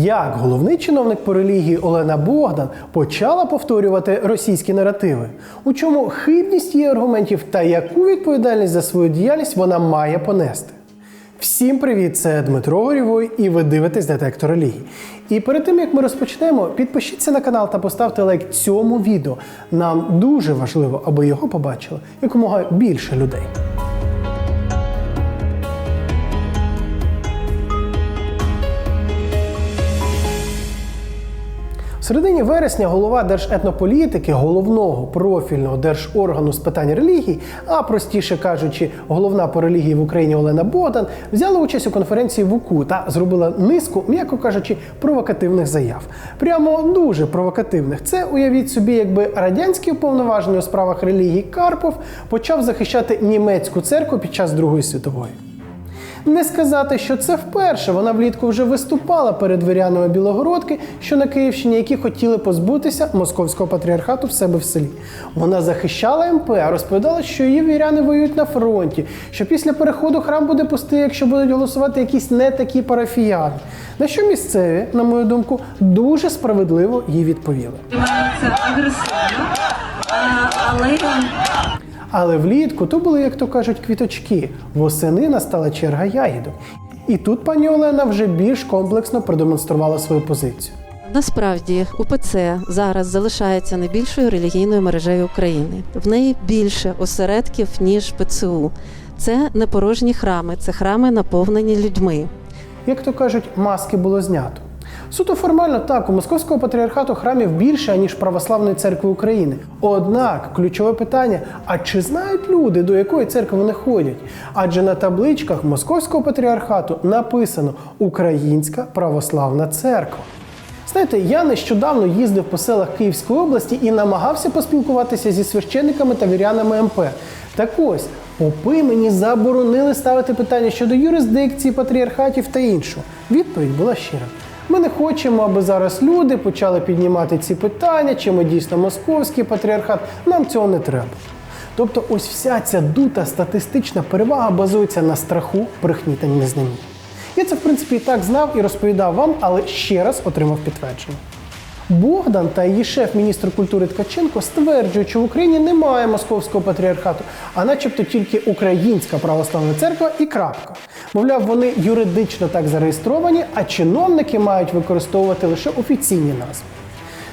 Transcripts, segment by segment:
Як головний чиновник по релігії Олена Богдан почала повторювати російські наративи, у чому хибність її аргументів та яку відповідальність за свою діяльність вона має понести? Всім привіт! Це Дмитро Горівой і ви дивитесь детектор релігій. І перед тим як ми розпочнемо, підпишіться на канал та поставте лайк цьому відео. Нам дуже важливо, аби його побачило якомога більше людей. Середині вересня голова Держетнополітики, головного профільного держоргану з питань релігій, а простіше кажучи, головна по релігії в Україні Олена Богдан, взяла участь у конференції в УКУ та зробила низку, м'яко кажучи, провокативних заяв. Прямо дуже провокативних. Це уявіть собі, якби радянський уповноважений у справах релігії Карпов почав захищати німецьку церкву під час Другої світової. Не сказати, що це вперше. Вона влітку вже виступала перед вірянами Білогородки, що на Київщині, які хотіли позбутися московського патріархату в себе в селі. Вона захищала МП, а розповідала, що її віряни воюють на фронті, що після переходу храм буде пустий, якщо будуть голосувати якісь не такі парафіяни. На що місцеві, на мою думку, дуже справедливо їй відповіли. Це агресивно, але Але влітку то були, як то кажуть, квіточки. Восени настала черга ягідок. І тут пані Олена вже більш комплексно продемонструвала свою позицію. Насправді УПЦ зараз залишається найбільшою релігійною мережею України. В неї більше осередків ніж ПЦУ. Це не порожні храми, це храми наповнені людьми. Як то кажуть, маски було знято. Суто формально так, у московського патріархату храмів більше, ніж православної церкви України. Однак ключове питання: а чи знають люди, до якої церкви вони ходять? Адже на табличках московського патріархату написано Українська православна церква. Знаєте, я нещодавно їздив по селах Київської області і намагався поспілкуватися зі священниками та вірянами МП. Так ось, попи мені заборонили ставити питання щодо юрисдикції, патріархатів та іншого. Відповідь була щира. Ми не хочемо, аби зараз люди почали піднімати ці питання, чи ми дійсно московський патріархат. Нам цього не треба. Тобто, ось вся ця дута статистична перевага базується на страху, брехні та незнанні. Я це в принципі і так знав і розповідав вам, але ще раз отримав підтвердження. Богдан та її шеф міністр культури Ткаченко стверджують, що в Україні немає московського патріархату, а начебто тільки Українська православна церква і крапка. Мовляв, вони юридично так зареєстровані, а чиновники мають використовувати лише офіційні назви.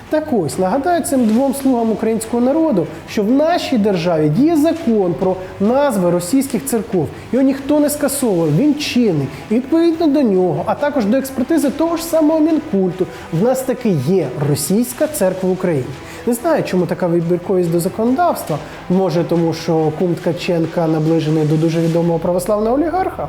Так ось нагадаю цим двом слугам українського народу, що в нашій державі діє закон про назви російських церков. Його ніхто не скасовує, він чинний. І відповідно до нього, а також до експертизи того ж самого мінкульту, в нас таки є російська церква в Україні. Не знаю, чому така вибірковість до законодавства. Може, тому що кум Ткаченка наближений до дуже відомого православного олігарха.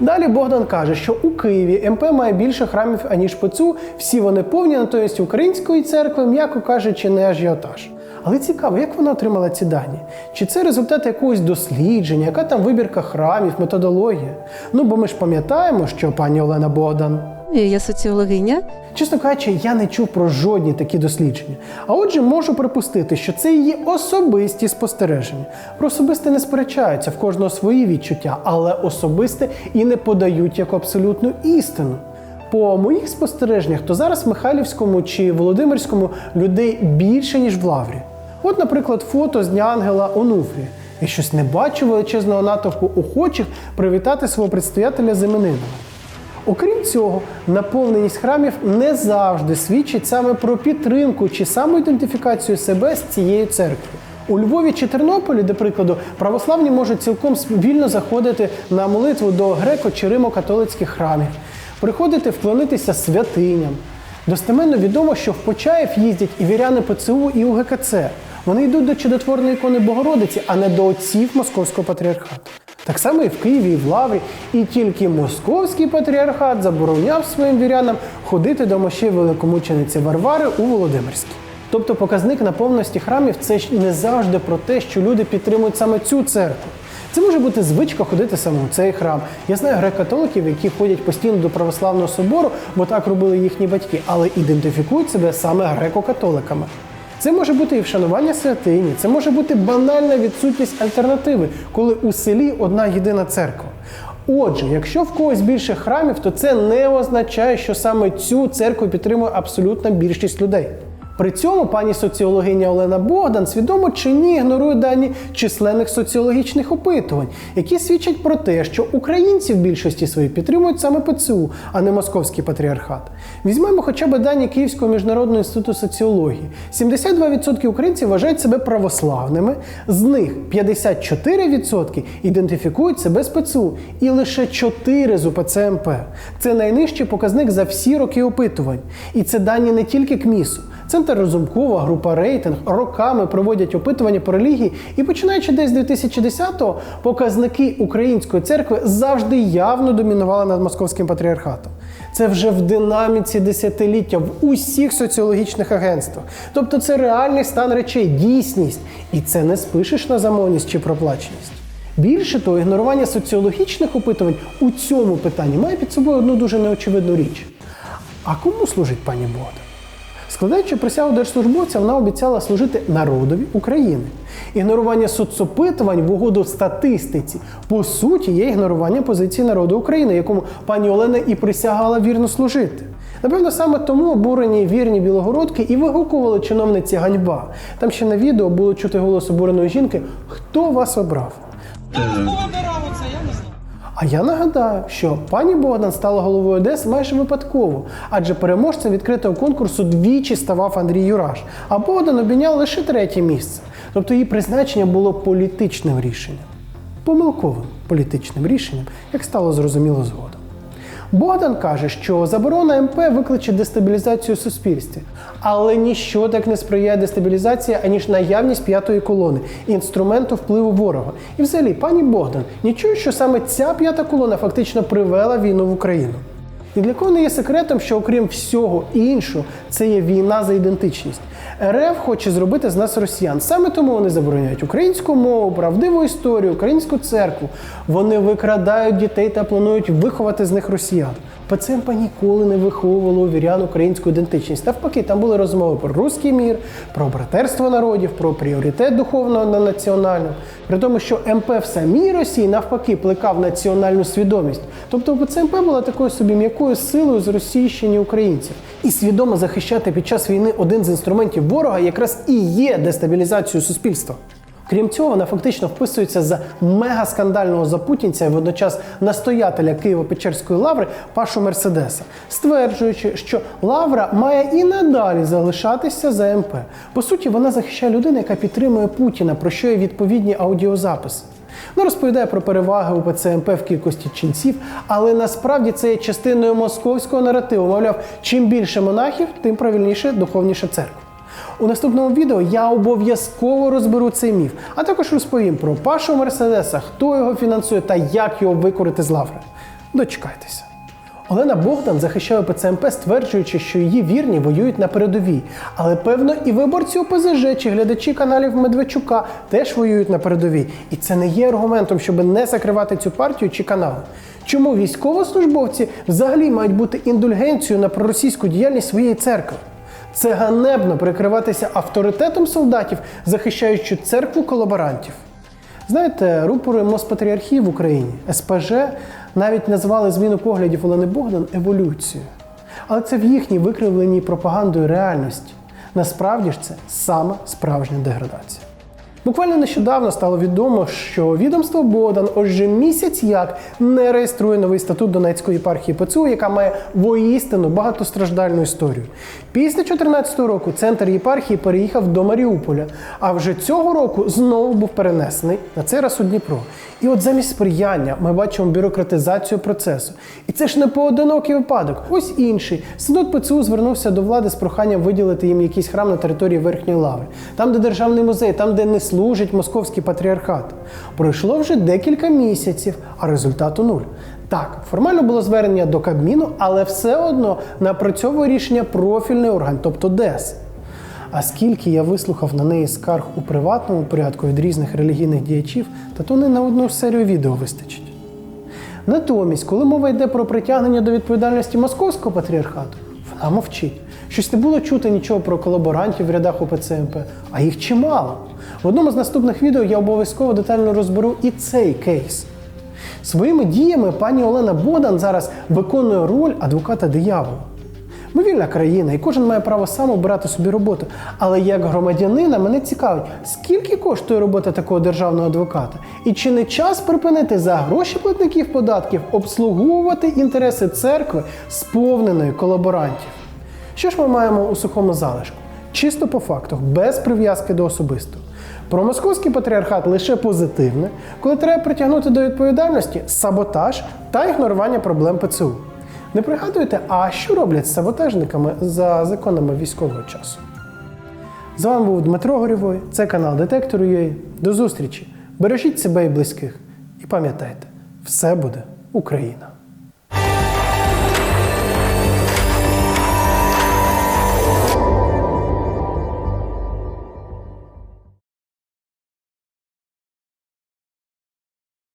Далі Богдан каже, що у Києві МП має більше храмів, аніж ПЦУ. Всі вони повні, натомість української церкви, м'яко кажучи, не ажіотаж. Але цікаво, як вона отримала ці дані? Чи це результат якогось дослідження, яка там вибірка храмів, методологія? Ну бо ми ж пам'ятаємо, що пані Олена Богдан Я соціологиня. Чесно кажучи, я не чув про жодні такі дослідження. А отже, можу припустити, що це її особисті спостереження. Про особисте не сперечаються, в кожного свої відчуття, але особисте і не подають як абсолютну істину. По моїх спостереженнях, то зараз в Михайлівському чи Володимирському людей більше, ніж в Лаврі. От, наприклад, фото з дня ангела Онуфрія. Я щось не бачу величезного натовпу охочих привітати свого предстоятеля з іменинами. Окрім цього, наповненість храмів не завжди свідчить саме про підтримку чи самоідентифікацію себе з цією церквою. У Львові чи Тернополі, до прикладу, православні можуть цілком вільно заходити на молитву до греко- чи римо-католицьких храмів, приходити вклонитися святиням. Достеменно відомо, що в Почаїв їздять і віряни ПЦУ, і УГКЦ. Вони йдуть до чудотворної ікони Богородиці, а не до отців Московського патріархату. Так само і в Києві, і в Лаврі. І тільки московський патріархат забороняв своїм вірянам ходити до мощей великомучениці Варвари у Володимирській. Тобто показник наповненості храмів це ж не завжди про те, що люди підтримують саме цю церкву. Це може бути звичка ходити саме у цей храм. Я знаю греко-католиків, які ходять постійно до православного собору, бо так робили їхні батьки, але ідентифікують себе саме греко-католиками. Це може бути і вшанування святині, це може бути банальна відсутність альтернативи, коли у селі одна єдина церква. Отже, якщо в когось більше храмів, то це не означає, що саме цю церкву підтримує абсолютна більшість людей. При цьому пані соціологиня Олена Богдан свідомо чи ні ігнорує дані численних соціологічних опитувань, які свідчать про те, що українці в більшості своїй підтримують саме ПЦУ, а не московський патріархат. Візьмемо хоча б дані Київського міжнародного інституту соціології. 72% українців вважають себе православними, з них 54% ідентифікують себе з ПЦУ, і лише 4 з УПЦ МП. Це найнижчий показник за всі роки опитувань. І це дані не тільки КМІСу. Центр Розумкова, група рейтинг роками проводять опитування по релігії, і починаючи десь з 2010-го, показники української церкви завжди явно домінували над московським патріархатом. Це вже в динаміці десятиліття в усіх соціологічних агентствах. Тобто це реальний стан речей, дійсність. І це не спишеш на замовність чи проплаченість. Більше того, ігнорування соціологічних опитувань у цьому питанні має під собою одну дуже неочевидну річ. А кому служить пані Богдан? Складаючи присягу держслужбовця, вона обіцяла служити народові України. Ігнорування соцопитувань в угоду статистиці по суті є ігнорування позиції народу України, якому пані Олена і присягала вірно служити. Напевно, саме тому обурені вірні білогородки і вигукували чиновниці ганьба. Там ще на відео було чути голос обуреної жінки: Хто вас обрав? А я нагадаю, що пані Богдан стала головою ОДЕС майже випадково, адже переможцем відкритого конкурсу двічі ставав Андрій Юраш, а Богдан обійняв лише третє місце. Тобто її призначення було політичним рішенням, помилковим політичним рішенням, як стало зрозуміло згодом. Богдан каже, що заборона МП викличе дестабілізацію суспільстві, але ніщо так не сприяє дестабілізації, аніж наявність п'ятої колони, інструменту впливу ворога. І взагалі, пані Богдан, нічого, що саме ця п'ята колона фактично привела війну в Україну. І для кого не є секретом, що окрім всього іншого, це є війна за ідентичність. РФ хоче зробити з нас росіян. Саме тому вони забороняють українську мову, правдиву історію, українську церкву. Вони викрадають дітей та планують виховати з них росіян. ПЦМП ніколи не виховувало у вірян українську ідентичність. Навпаки, там були розмови про руський мір, про братерство народів, про пріоритет духовного на національного. При тому, що МП в самій Росії навпаки плекав національну свідомість. Тобто ПЦМП була такою собі м'якою силою з російщення українців. І свідомо захищати під час війни один з інструментів ворога якраз і є дестабілізацією суспільства. Крім цього, вона фактично вписується за мегаскандального запутінця і водночас настоятеля Києво-Печерської лаври Пашу Мерседеса, стверджуючи, що лавра має і надалі залишатися за МП. По суті, вона захищає людину, яка підтримує Путіна, про що є відповідні аудіозаписи. Вона розповідає про переваги УПЦ МП в кількості ченців, але насправді це є частиною московського наративу. Мовляв, чим більше монахів, тим правильніше духовніша церква. У наступному відео я обов'язково розберу цей міф, а також розповім про Пашу Мерседеса, хто його фінансує та як його викорити з лаври. Дочекайтеся. Олена Богдан захищає ПЦМП, стверджуючи, що її вірні воюють на передовій. Але певно і виборці ОПЗЖ чи глядачі каналів Медведчука теж воюють на передовій. І це не є аргументом, щоб не закривати цю партію чи канал. Чому військовослужбовці взагалі мають бути індульгенцією на проросійську діяльність своєї церкви? Це ганебно прикриватися авторитетом солдатів, захищаючи церкву колаборантів. Знаєте, рупори Моспатріархії в Україні, СПЖ, навіть назвали зміну поглядів Олени Богдан еволюцією. Але це в їхній викривленій пропагандою реальності. Насправді ж це саме справжня деградація. Буквально нещодавно стало відомо, що відомство Богдан уже місяць як не реєструє новий статут Донецької єпархії ПЦУ, яка має воістину багатостраждальну історію. Після 2014 року центр єпархії переїхав до Маріуполя, а вже цього року знову був перенесений на цей раз у Дніпро. І от замість сприяння ми бачимо бюрократизацію процесу. І це ж не поодинокий випадок. Ось інший. Синод ПЦУ звернувся до влади з проханням виділити їм якийсь храм на території Верхньої Лави, там, де державний музей, там, де не служить московський патріархат. Пройшло вже декілька місяців, а результату нуль. Так, формально було звернення до Кабміну, але все одно напрацьовує рішення профільний орган, тобто ДЕС. А скільки я вислухав на неї скарг у приватному порядку від різних релігійних діячів, та то не на одну серію відео вистачить. Натомість, коли мова йде про притягнення до відповідальності московського патріархату, вона мовчить. Щось не було чути нічого про колаборантів в рядах УПЦ МП, а їх чимало. В одному з наступних відео я обов'язково детально розберу і цей кейс. Своїми діями пані Олена Бодан зараз виконує роль адвоката диявола. Ми вільна країна, і кожен має право сам обирати собі роботу. Але як громадянина мене цікавить, скільки коштує робота такого державного адвоката? І чи не час припинити за гроші платників податків обслуговувати інтереси церкви, сповненої колаборантів? Що ж ми маємо у сухому залишку? Чисто по фактах, без прив'язки до особистого. Про московський патріархат лише позитивне, коли треба притягнути до відповідальності саботаж та ігнорування проблем ПЦУ. Не пригадуєте, а що роблять з саботажниками за законами військового часу? З вами був Дмитро Горєвой, це канал Детектор.ua. До зустрічі! Бережіть себе і близьких. І пам'ятайте, все буде Україна!